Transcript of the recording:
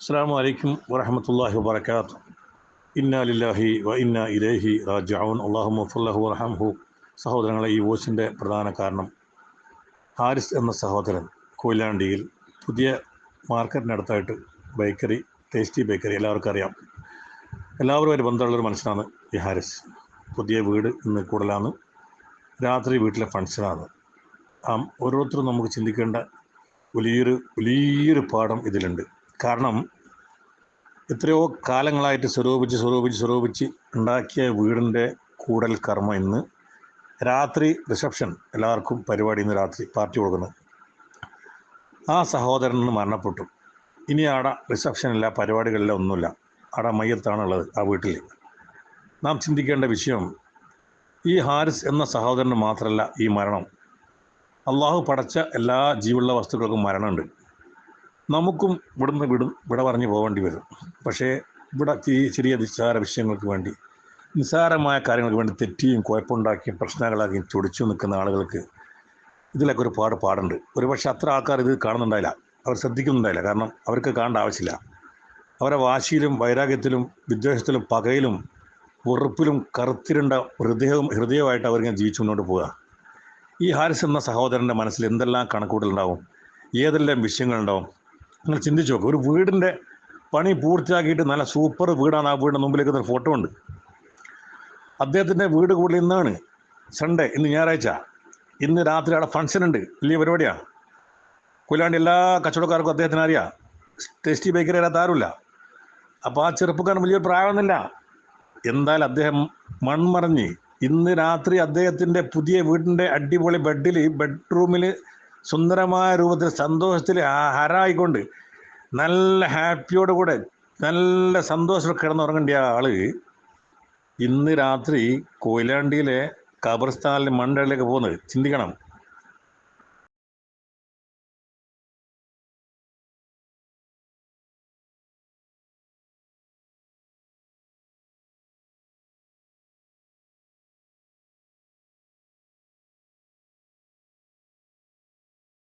അസ്സാം വലൈക്കും വറഹമത്തല്ലാഹി വബർക്കാത്തു ഇന്നാ ലില്ലാഹി വ ഇന്ന ഇലേഹി റാജാവൻ അള്ളാഹു മുഫുല്ലാഹു വറഹംഹു സഹോദരങ്ങളെ ഈ വോച്ചിന്റെ പ്രധാന കാരണം ഹാരിസ് എന്ന സഹോദരൻ കൊയിലാണ്ടിയിൽ പുതിയ മാർക്കറ്റിനടുത്തായിട്ട് ബേക്കറി ടേസ്റ്റി ബേക്കറി എല്ലാവർക്കും അറിയാം. എല്ലാവരുമായിട്ട് ബന്ധമുള്ളൊരു മനുഷ്യനാണ് ഈ ഹാരിസ്. പുതിയ വീട് ഇന്ന് കൂടുതലാണ് രാത്രി വീട്ടിലെ ഫങ്ഷനാണ് ഓരോരുത്തരും നമുക്ക് ചിന്തിക്കേണ്ട വലിയൊരു വലിയൊരു പാഠം ഇതിലുണ്ട്. കാരണം എത്രയോ കാലങ്ങളായിട്ട് സ്വരൂപിച്ച് സ്വരൂപിച്ച് സ്വരൂപിച്ച് ഉണ്ടാക്കിയ വീടിന്റെ കൂടൽ കർമ്മം ഇന്ന് രാത്രി റിസപ്ഷൻ എല്ലാവർക്കും പരിപാടി ഇന്ന് രാത്രി പാർട്ടി കൊടുക്കുന്നു. ആ സഹോദരൻ മരണപ്പെട്ടു. ഇനി ആടെ റിസപ്ഷനില്ല പരിപാടികളില്ല ഒന്നുമില്ല. ആടെ മയ്യത്താണുള്ളത് ആ വീട്ടിൽ. നാം ചിന്തിക്കേണ്ട വിഷയം ഈ ഹാരിസ് എന്ന സഹോദരന് മാത്രമല്ല ഈ മരണം. അള്ളാഹു പടച്ച എല്ലാ ജീവുള്ള വസ്തുക്കൾക്കും മരണമുണ്ട്. നമുക്കും ഇവിടുന്ന് വിടും. ഇവിടെ പറഞ്ഞു പോകേണ്ടി വരും. പക്ഷേ ഇവിടെ ഈ ചെറിയ നിസ്സാര വിഷയങ്ങൾക്ക് വേണ്ടി നിസ്സാരമായ കാര്യങ്ങൾക്ക് വേണ്ടി തെറ്റിയും കുഴപ്പമുണ്ടാക്കിയും പ്രശ്നങ്ങളാക്കിയും ചൊടിച്ചു നിൽക്കുന്ന ആളുകൾക്ക് ഇതിലൊക്കെ ഒരു പാട് പാടുണ്ട്. ഒരുപക്ഷെ അത്ര ആൾക്കാർ ഇത് കാണുന്നുണ്ടായില്ല. അവർ ശ്രദ്ധിക്കുന്നുണ്ടായില്ല. കാരണം അവർക്ക് കാണേണ്ട ആവശ്യമില്ല. അവരെ വാശിയിലും വൈരാഗ്യത്തിലും വിദ്വേഷത്തിലും പകയിലും വെറുപ്പിലും കറുത്തിരുണ്ട ഹൃദയവും ഹൃദയമായിട്ട് അവരിങ്ങനെ ജീവിച്ചു മുന്നോട്ട് പോവുക. ഈ ഹാരിസ് എന്ന സഹോദരന്റെ മനസ്സിൽ എന്തെല്ലാം കണക്കൂട്ടലുണ്ടാവും ഏതെല്ലാം വിഷയങ്ങളുണ്ടാവും? നിങ്ങൾ ചിന്തിച്ചു നോക്കുക ഒരു വീടിന്റെ പണി പൂർത്തിയാക്കിയിട്ട് നല്ല സൂപ്പർ വീടാണ് ആ വീടിന്റെ മുമ്പിലേക്ക് ഒരു ഫോട്ടോ ഉണ്ട്. അദ്ദേഹത്തിന്റെ വീട് കൂടുതൽ ഇന്നാണ്. സൺഡേ ഇന്ന് ഞായറാഴ്ച. ഇന്ന് രാത്രി അവിടെ ഫംഗ്ഷൻ ഉണ്ട്. വലിയ പരിപാടിയാണ് കൊല്ലാണ്ട് എല്ലാ കച്ചവടക്കാർക്കും അദ്ദേഹത്തിന് അറിയാം. ടേസ്റ്റി ബേക്കറി അറിയാത്ത ആരുമില്ല. അപ്പോൾ ആ ചെറുപ്പക്കാരൻ വലിയ പ്രായമൊന്നുമില്ല. എന്തായാലും അദ്ദേഹം മൺമറഞ്ഞ് ഇന്ന് രാത്രി അദ്ദേഹത്തിന്റെ പുതിയ വീടിന്റെ അടിപൊളി ബെഡിൽ ബെഡ്റൂമിൽ സുന്ദരമായ രൂപത്തിൽ സന്തോഷത്തിൽ ഹരായിക്കൊണ്ട് നല്ല ഹാപ്പിയോട് കൂടെ നല്ല സന്തോഷം കിടന്നുറങ്ങേണ്ട ആൾ ഇന്ന് രാത്രി കൊയിലാണ്ടിയിലെ കബർസ്ഥാനിലെ മണ്ടയിലേക്ക് പോകുന്നത് ചിന്തിക്കണം.